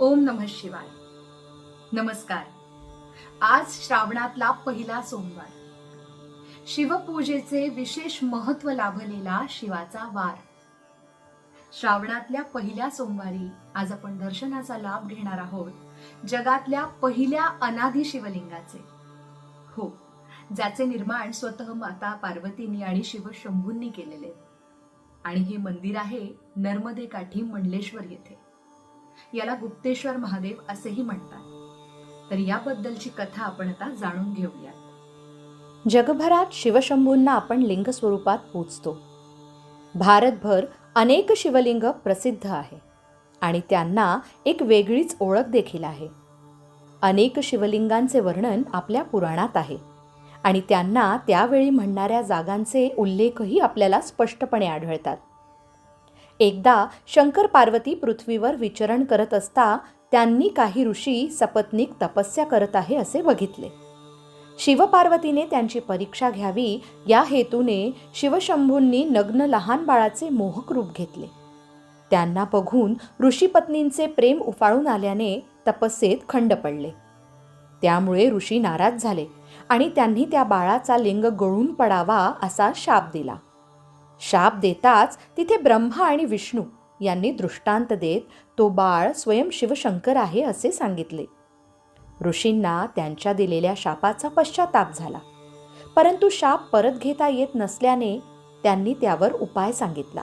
ओम नम शिवाय. नमस्कार. आज श्रावणातला पहिला सोमवार. शिवपूजेचे विशेष महत्त्व लाभलेला शिवाचा वार. श्रावणातल्या पहिल्या सोमवारी आज आपण दर्शनाचा लाभ घेणार आहोत जगातल्या पहिल्या अनाधी शिवलिंगाचे. हो ज्याचे निर्माण स्वतः माता पार्वतींनी आणि शिव शंभूंनी केलेले. आणि हे मंदिर आहे नर्मदे काठी मंडलेश्वर येथे. याला गुप्तेश्वर महादेव असेही म्हणतात. तर याबद्दलची कथा आपण आता जाणून घेऊया जगभरात शिवशंभूंना आपण लिंग स्वरूपात पूजतो भारतभर अनेक शिवलिंग प्रसिद्ध आहे आणि त्यांना एक वेगळीच ओळख देखील आहे. अनेक शिवलिंगांचे वर्णन आपल्या पुराणात आहे आणि त्यांना त्यावेळी म्हणणाऱ्या जागांचे उल्लेखही आपल्याला स्पष्टपणे आढळतात. एकदा शंकर पार्वती पृथ्वीवर विचरण करत असता त्यांनी काही ऋषी सपत्नीक तपस्या करत आहे असे बघितले. शिवपार्वतीने त्यांची परीक्षा घ्यावी या हेतूने शिवशंभूंनी नग्न लहान बाळाचे मोहक रूप घेतले. त्यांना बघून ऋषीपत्नींचे प्रेम उफाळून आल्याने तपस्येत खंड पडले. त्यामुळे ऋषी नाराज झाले आणि त्यांनी त्या बाळाचा लिंग गळून पडावा असा शाप दिला. शाप देताच तिथे ब्रह्मा आणि विष्णू यांनी दृष्टांत देत तो बाळ स्वयं शिवशंकर आहे असे सांगितले. ऋषींना त्यांच्या दिलेल्या शापाचा पश्चाताप झाला. परंतु शाप परत घेता येत नसल्याने त्यांनी त्यावर उपाय सांगितला.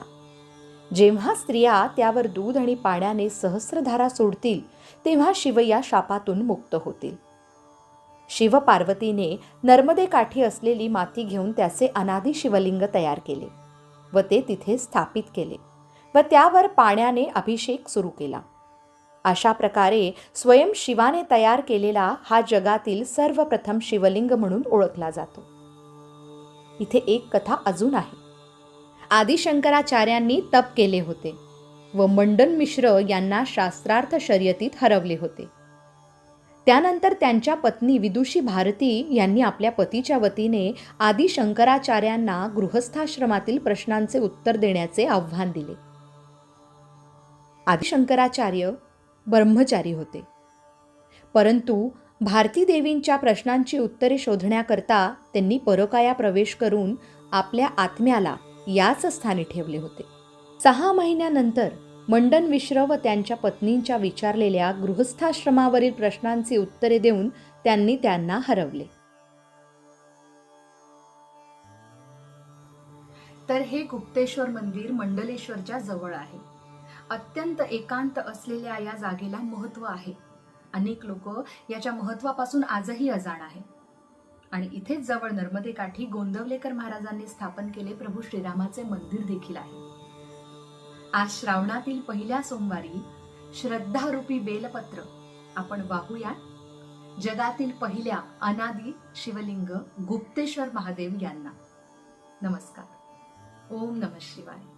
जेव्हा स्त्रिया त्यावर दूध आणि पाण्याने सहस्रधारा सोडतील तेव्हा शिव या शापातून मुक्त होतील. शिव पार्वतीने नर्मदे काठी असलेली माती घेऊन त्याचे अनादी शिवलिंग तयार केले. व ते तिथे स्थापित केले व त्यावर पाण्याने अभिषेक सुरू केला. अशा प्रकारे स्वयं शिवाने तयार केलेला हा जगातील सर्वप्रथम शिवलिंग म्हणून ओळखला जातो. इथे एक कथा अजून आहे. आदिशंकराचार्यांनी तप केले होते व मंडन मिश्र यांना शास्त्रार्थ शर्यतीत हरवले होते. त्यानंतर त्यांच्या पत्नी विदुषी भारती यांनी आपल्या पतीच्या वतीने आदी शंकराचार्यांना गृहस्थाश्रमातील प्रश्नांचे उत्तर देण्याचे आव्हान दिले. आदी शंकराचार्य ब्रह्मचारी होते. परंतु भारती देवींच्या प्रश्नांची उत्तरे शोधण्याकरता त्यांनी परकाया प्रवेश करून आपल्या आत्म्याला याच स्थानी ठेवले होते. सहा महिन्यानंतर मंडन मिश्र व त्यांच्या पत्नींच्या विचारलेल्या गृहस्थाश्रमावरील प्रश्नांची उत्तरे देऊन त्यांनी त्यांना हरवले. तर हे गुप्तेश्वर मंदिर मंडलेश्वरच्या जवळ आहे. अत्यंत एकांत असलेल्या या जागेला महत्त्व आहे. अनेक लोक याच्या महत्वापासून आजही अजाण आहे आणि इथेच जवळ नर्मदेकाठी गोंदवलेकर महाराजांनी स्थापन केले प्रभू श्रीरामाचे मंदिर देखील आहे. आज श्रावणातील पहिल्या सोमवारी श्रद्धारूपी बेलपत्र आपण वाहूया जगातील पहिल्या अनादी शिवलिंग गुप्तेश्वर महादेव यांना. नमस्कार. ओम नम शिवाय.